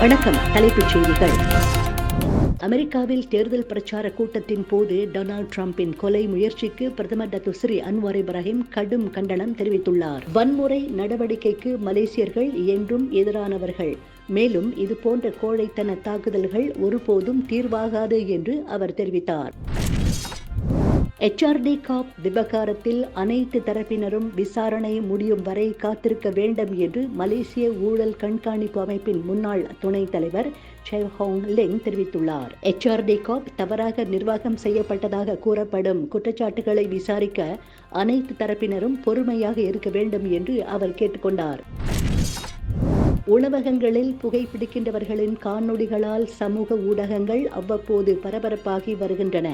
வணக்கம் தலைப்புச் செய்திகள். அமெரிக்காவில் தேர்தல் பிரச்சார கூட்டத்தின் போது டொனால்டு டிரம்பின் கொலை முயற்சிக்கு பிரதமர் டத்துஸ்ரீ அன்வார் இப்ராஹிம் கடும் கண்டனம் தெரிவித்துள்ளார். வன்முறை நடவடிக்கைக்கு மலேசியர்கள் என்றும் எதிரானவர்கள். மேலும் இதுபோன்ற கோழைத்தன தாக்குதல்கள் ஒருபோதும் தீர்வாகாது என்று அவர் தெரிவித்தார். எச்ஆர்டி காப் விவகாரத்தில் அனைத்து தரப்பினரும் விசாரணை முடியும் வரை காத்திருக்க வேண்டும் என்று மலேசிய ஊழல் கண்காணிப்பு அமைப்பின் முன்னாள் துணைத் தலைவர் ஹோங் லெங் தெரிவித்துள்ளார். எச்ஆர்டி காப் தவறாக நிர்வாகம் செய்யப்பட்டதாக கூறப்படும் குற்றச்சாட்டுகளை விசாரிக்க அனைத்து தரப்பினரும் பொறுமையாக இருக்க வேண்டும் என்று அவர் கேட்டுக்கொண்டார். உணவகங்களில் புகைப்பிடிக்கின்றவர்களின் காணொளிகளால் சமூக ஊடகங்கள் அவ்வப்போது பரபரப்பாகி வருகின்றன.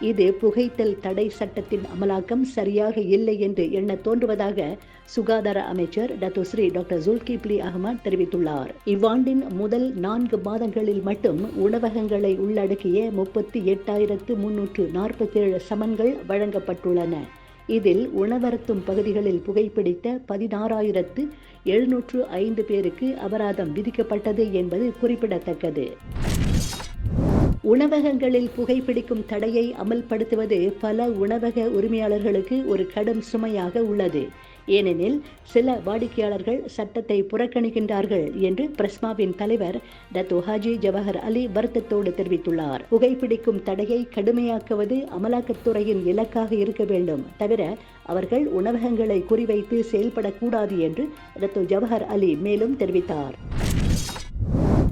இது புகைத்தல் தடை சட்டத்தின் அமலாக்கம் சரியாக இல்லை என்று எண்ண தோன்றுவதாக சுகாதார அமைச்சர் டத்துஸ்ரீ டாக்டர் ஜுல்கிப்லி அகமது தெரிவித்துள்ளார். இவ்வாண்டின் முதல் நான்கு மாதங்களில் மட்டும் உணவகங்களை உள்ளடக்கிய முப்பத்தி எட்டாயிரத்து முன்னூற்று நாற்பத்தி ஏழு சமன்கள் வழங்கப்பட்டுள்ளன. இதில் உணவருத்தும் பகுதிகளில் புகைப்பிடித்த பதினாறாயிரத்து எழுநூற்று ஐந்து பேருக்கு அபராதம் விதிக்கப்பட்டது என்பது குறிப்பிடத்தக்கது. உணவகங்களில் புகைப்பிடிக்கும் தடையை அமல்படுத்துவது பல உணவக உரிமையாளர்களுக்கு ஒரு கடும் சுமையாக உள்ளது. ஏனெனில் சில வாடிக்கையாளர்கள் சட்டத்தை புறக்கணிக்கின்றார்கள் என்று பிரஸ்மாவின் தலைவர் டத்து ஹாஜி ஜவஹர் அலி வருத்தத்தோடு தெரிவித்துள்ளார். புகைப்பிடிக்கும் தடையை கடுமையாக்குவது அமலாக்கத்துறையின் இலக்காக இருக்க வேண்டும். தவிர அவர்கள் உணவகங்களை குறிவைத்து செயல்படக்கூடாது என்று டத்தோ ஜவஹர் அலி மேலும் தெரிவித்தார்.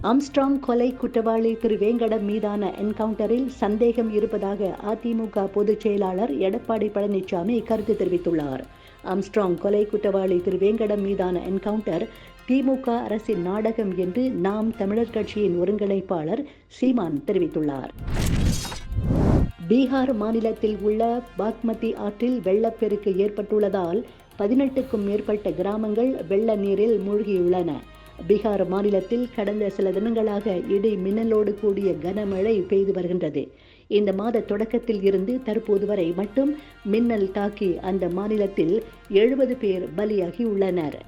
ஆம்ஸ்ட்ராங் கொலை குற்றவாளி திரு வேங்கடம் மீதான என்கவுண்டரில் சந்தேகம் இருப்பதாக அதிமுக பொதுச் செயலாளர் எடப்பாடி பழனிசாமி கருத்து தெரிவித்துள்ளார். ஆம்ஸ்ட்ராங் கொலை குற்றவாளி திரு வேங்கடம் மீதான என்கவுண்டர் திமுக அரசின் நாடகம் என்று நாம் தமிழர் கட்சியின் ஒருங்கிணைப்பாளர் சீமான் தெரிவித்துள்ளார். பீகார் மாநிலத்தில் உள்ள பாக்மதி ஆற்றில் வெள்ளப்பெருக்கு ஏற்பட்டுள்ளதால் பதினெட்டுக்கும் மேற்பட்ட கிராமங்கள் வெள்ள நீரில் மூழ்கியுள்ளன. பீகார் மாநிலத்தில் கடந்த சில தினங்களாக இடி மின்னலோடு கூடிய கனமழை பெய்து வருகின்றது. இந்த மாத தொடக்கத்தில் இருந்து தற்போது வரை மட்டும் மின்னல் தாக்கி அந்த மாநிலத்தில் எழுபது பேர் பலியாகி உள்ளனர்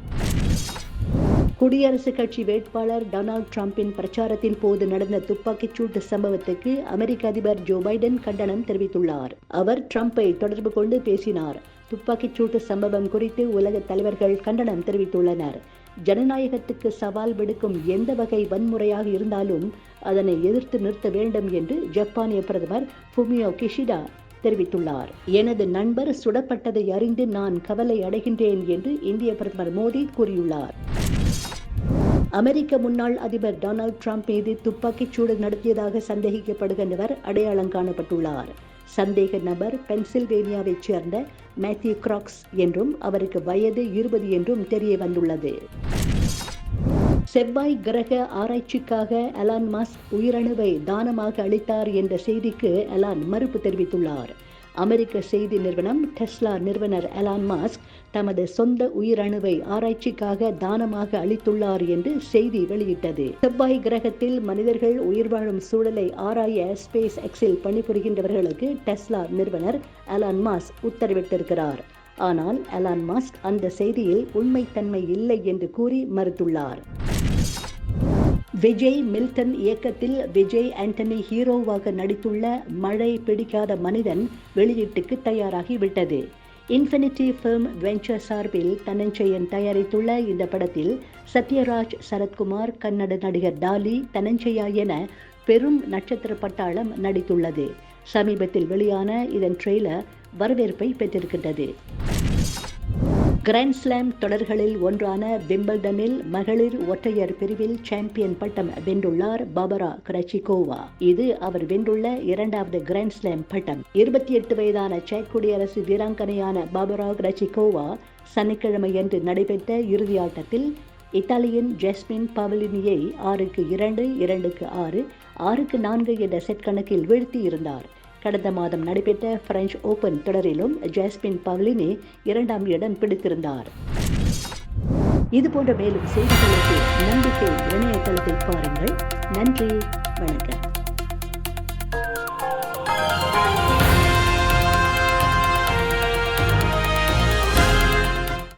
குடியரசுக் கட்சி வேட்பாளர் டொனால்ட் ட்ரம்பின் பிரச்சாரத்தின் போது நடந்த துப்பாக்கிச் சூட்டு சம்பவத்துக்கு அமெரிக்க அதிபர் ஜோ பைடன் கண்டனம் தெரிவித்துள்ளார். அவர் ட்ரம்பை தொடர்பு கொண்டு பேசினார். துப்பாக்கிச் சூட்டு சம்பவம் குறித்து உலக தலைவர்கள் கண்டனம் தெரிவித்துள்ளனர். ஜனநாயகத்துக்கு சவால் விடுக்கும் எந்த வகை வன்முறையாக இருந்தாலும் அதனை எதிர்த்து நிறுத்த வேண்டும் என்று ஜப்பானிய பிரதமர் ஃபுமியோ கிஷிடா தெரிவித்துள்ளார். எனது நண்பர் சுடப்பட்டதை அறிந்து நான் கவலை அடைகின்றேன் என்று இந்திய பிரதமர் மோடி கூறியுள்ளார். அமெரிக்க முன்னாள் அதிபர் டொனால்டு டிரம்ப் மீது துப்பாக்கிச் சூடு நடத்தியதாக சந்தேகிக்கப்படுகின்றவர் அடையாளம் காணப்பட்டுள்ளார். சந்தேக நபர் பென்சில்வேனியாவைச் சேர்ந்த மேத்யூ கிராக்ஸ் என்றும் அவருக்கு வயது இருபது என்றும் தெரிய வந்துள்ளது. செவ்வாய் கிரக ஆராய்ச்சிக்காக அலான் மாஸ்க் உயிரணுவை தானமாக அளித்தார் என்ற செய்திக்கு அலான் மறுப்பு தெரிவித்துள்ளார். அமெரிக்க செய்தி நிறுவனம் டெஸ்லா நிறுவனர் அலான் மாஸ்க் தமது சொந்த உயிரணுவை ஆராய்ச்சிக்காக தானமாக அளித்துள்ளார் என்று செய்தி வெளியிட்டது. செவ்வாய் கிரகத்தில் மனிதர்கள் உயிர் வாழும் சூழலை ஆராய ஸ்பேஸ் எக்ஸில் பணிபுரிகின்றவர்களுக்கு டெஸ்லா நிறுவனர் அலான் மாஸ்க் உத்தரவிட்டிருக்கிறார். ஆனால் அலான் மாஸ்க் அந்த செய்தியில் உண்மைத்தன்மை இல்லை என்று கூறி மறுத்துள்ளார். விஜய் மில்டன் இயக்கத்தில் விஜய் ஆண்டனி ஹீரோவாக நடித்துள்ள மழை பிடிக்காத மனிதன் வெளியீட்டுக்கு தயாராகிவிட்டது. இன்ஃபினிட்டி ஃபிலிம் வெஞ்சர் சார்பில் தனஞ்சயன் தயாரித்துள்ள இந்த படத்தில் சத்யராஜ் சரத்குமார் கன்னட நடிகர் டாலி தனஞ்சயா என பெரும் நட்சத்திர பட்டாளம் நடித்துள்ளது. சமீபத்தில் வெளியான இதன் ட்ரெய்லர் வரவேற்பை பெற்றிருக்கின்றது. கிராண்ட் ஸ்லாம் தொடர்களில் ஒன்றான விம்பிள்டனில் மகளிர் ஒற்றையர் பிரிவில் சாம்பியன் பட்டம் வென்றுள்ளார் பாபரா கிரச்சிகோவா இது அவர் வென்றுள்ள இரண்டாவது கிராண்ட் ஸ்லாம் பட்டம். இருபத்தி எட்டு வயதான செக் குடியரசு வீராங்கனையான பாபரா கிரச்சிகோவா சனிக்கிழமையன்று நடைபெற்ற இறுதியாட்டத்தில் இத்தாலியின் ஜெஸ்மின் பவலினியை ஆறுக்கு இரண்டு இரண்டுக்கு ஆறு ஆறுக்கு நான்கு என்ற செட் கணக்கில் வீழ்த்தி இருந்தார் கடந்த மாதம் நடைபெற்ற பிரெஞ்சு ஓபன் தொடரிலும் ஜாஸ்மின் பவ்லினி இரண்டாம் இடம் பிடித்திருந்தார். இதுபோன்ற மேலும் செய்திகளுக்கு நம்பிக்கை இணையதளத்தை பாருங்கள். நன்றி வணக்கம்.